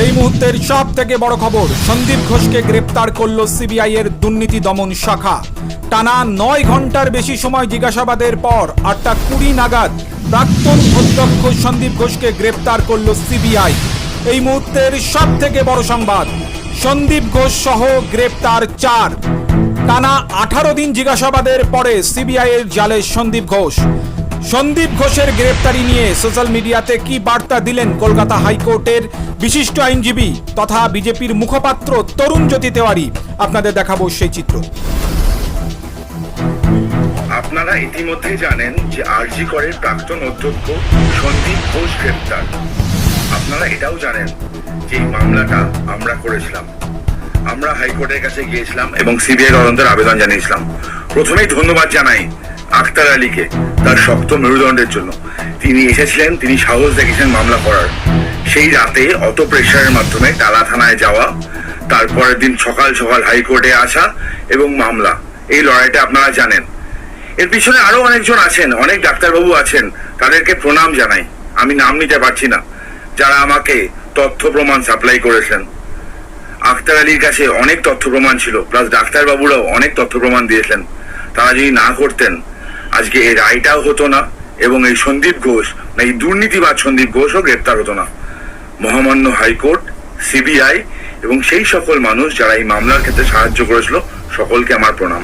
এই মুহূর্তের সব থেকে বড় খবর, সন্দীপ ঘোষকে গ্রেপ্তার করল সিবিআই এর দুর্নীতি দমন শাখা। টানা নয় ঘণ্টার বেশি সময় জিজ্ঞাসাবাদের পর আটটা কুড়ি নাগাদ প্রাক্তন অধ্যক্ষ সন্দীপ ঘোষকে গ্রেপ্তার করল সিবিআই। এই মুহূর্তের সব থেকে বড় সংবাদ, সন্দীপ ঘোষ সহ গ্রেপ্তার চার। টানা আঠারো দিন জিজ্ঞাসাবাদের পরে সিবিআই এর জালে সন্দীপ ঘোষ। সন্দীপ ঘোষের গ্রেপ্তারি নিয়ে সোশ্যাল মিডিয়াতে কি বার্তা দিলেন কলকাতা হাইকোর্টের বিশিষ্ট আইনজীবী তথা বিজেপির মুখপাত্র তরুণ জ্যোতি তেওয়ারি? আপনাদের দেখাবো সেই চিত্র। আপনারা ইতিমধ্যে জানেন যে আরজি করের প্রাক্তন অধ্যক্ষ সন্দীপ ঘোষ গ্রেপ্তার। আপনারা এটাও জানেন যে এই মামলাটা আমরা করেছিলাম। আমরা হাইকোর্টের কাছে গিয়েছিলাম এবং সিবিআই তদন্তের আবেদন জানিয়েছিলাম। প্রথমেই ধন্যবাদ জানাই আখতার আলীকে, তার শক্ত মেরুদণ্ডের জন্য। তিনি এসেছিলেন, তিনি সাহস দেখেছেন মামলা করার। সেই রাতে অত প্রেশারের মাধ্যমে টালা থানায় যাওয়া তারপরের দিন সকাল সকাল হাইকোর্টে আসা এবং মামলা। এই লড়াইটা আপনারা জানেন। এর পিছনে আরও অনেকজন আছেন, অনেক ডাক্তারবাবু আছেন, তাদেরকে প্রণাম জানাই। আমি নাম নিতে পারছি না। যারা আমাকে তথ্য প্রমাণ সাপ্লাই করেছেন। আখতার আলীর কাছে অনেক তথ্য প্রমাণ ছিল প্লাস ডাক্তারবাবুরাও অনেক তথ্য প্রমাণ দিয়েছেন। তারা যদি না করতেন আজকে এই রায়টাও হতো না এবং এই সন্দীপ ঘোষ, না এই দুর্নীতিবাদ সন্দীপ ঘোষও গ্রেপ্তার হতো না। মহামান্য হাইকোর্ট, সিবিআই এবং সেই সকল মানুষ যারা এই মামলার ক্ষেত্রে সাহায্য করেছিল, সকলকে আমার প্রণাম।